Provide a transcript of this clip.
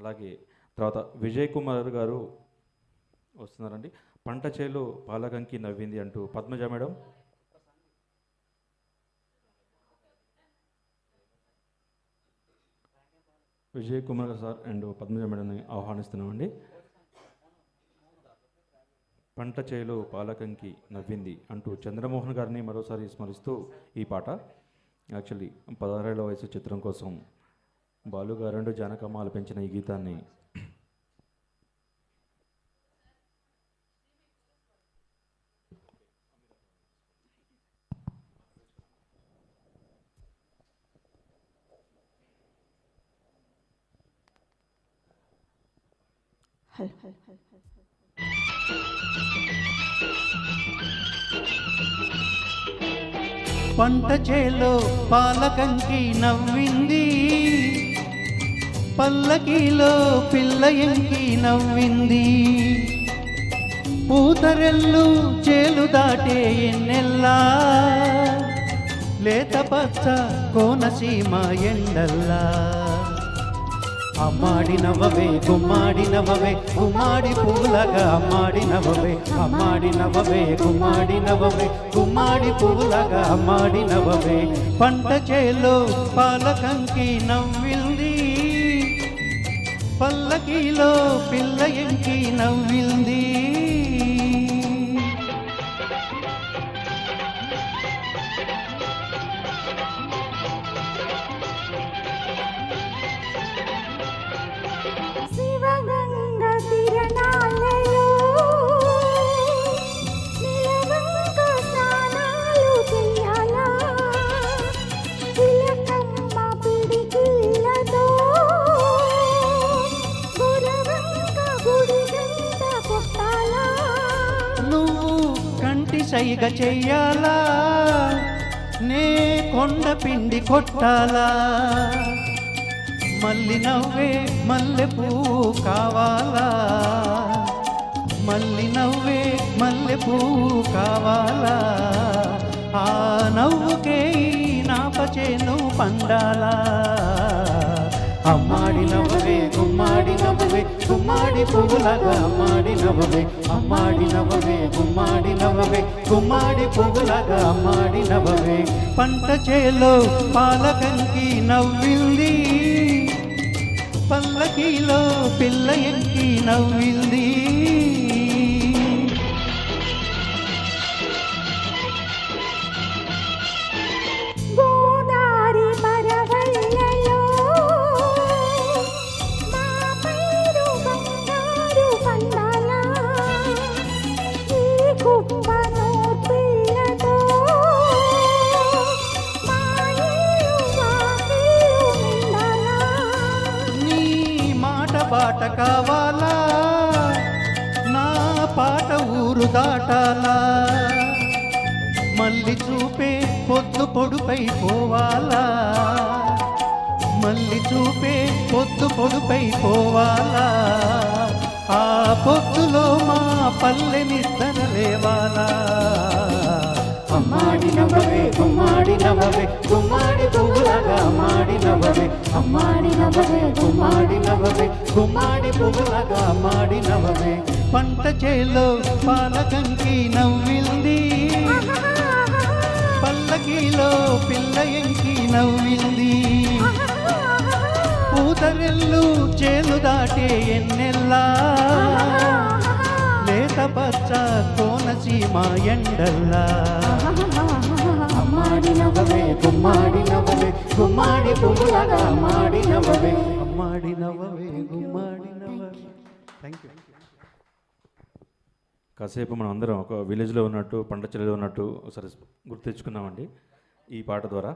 అలాగే తర్వాత విజయ్ కుమార్ గారు వస్తున్నారండి. పంట చేలు పాలకంకి నవ్వింది అంటూ Padmaja madam. Vijay Kumar sir and Padmaja మేడంని ఆహ్వానిస్తున్నామండి. పంట చేలు పాలకంకి నవ్వింది అంటూ చంద్రమోహన్ గారిని మరోసారి స్మరిస్తూ ఈ పాట. యాక్చువల్లీ పదహారేళ్ళ వయసు చిత్రం కోసం బాలు గారు జానకమ్మ ఆలపించిన ఈ గీతాన్ని హల్ హల్ హల్ హల్ హల్. పంట చేలో పాలకంకి నవ్వింది పల్లకిలో పిల్ల ఎంకి నవ్వింది. పూతరెల్లు చేలు దాటే ఎన్నెల్లా. లేత పచ్చ కోనసీమ ఎండల్లా. అమ్మాడి నవవే గుమ్మాడి నవవే గుమ్మాడి పువ్వులగా అమ్మాడి నవవే అమ్మాడి నవవే గుమ్మాడి నవవే గుమ్మాడి పువ్వులగా అమ్మాడి నవవే పంట చేలో పాలకంకి నవ్విల్ పల్లకిలో పిల్ల ఎంకి నవ్విల్ కంటి సైగ చెయ్యాలా? నే కొండ పిండి కొట్టాలా? మల్లి నవ్వే మల్లె పువ్వు కావాలా? మల్లి నవ్వే మల్లె పువ్వు కావాలా? ఆ నవ్వుకే నాపచేను పండాలా? అమ్మాడి నవ్వు గుమ్మాడి నవ్వవే గుమ్మాడి పువ్వులగా అమ్మాడి నవ్వవే అమ్మాడి నవ్వవే గుమ్మాడి నవ్వవే గుమ్మాడి పువ్వులగా అమ్మాడి నవ్వవే పంట చేలో పాలకంకి నవ్వింది పల్లకిలో పిల్ల ఎంకి నవ్వింది. బాట కావాలా? నా పాట ఊరు దాటాలా? మళ్ళీ చూపే పొద్దు పొడుపై పోవాలా? మళ్ళీ చూపే పొద్దు పొడుపై పోవాలా? ఆ పొద్దులో మా పల్లె నిద్ర లేవాలా? అమ్మాడి నవ్వవే గుమ్మాడి నవ్వవే గుమ్మాడి అమ్మాడి నవ్వవే పంట చేలో పాలకంకి నవ్వింది. పల్లకిలో పిల్ల ఎంకి నవ్వింది. పూతరెల్లు చేలు దాటే ఎన్నెల్లా. లేత పచ్చ కోనసీమ ఎండల్లా. అమ్మాడి నవ్వవే గుమ్మాడి పువ్వులగా అమ్మాడి నవ్వవే అమ్మాడి నవ్వవే గుమ్మాడి థ్యాంక్ యూ కాసేపు మనం అందరం ఒక విలేజ్లో ఉన్నట్టు పంట చెరువులో ఉన్నట్టు ఒకసారి గుర్తు తెచ్చుకున్నామండి ఈ పాట ద్వారా.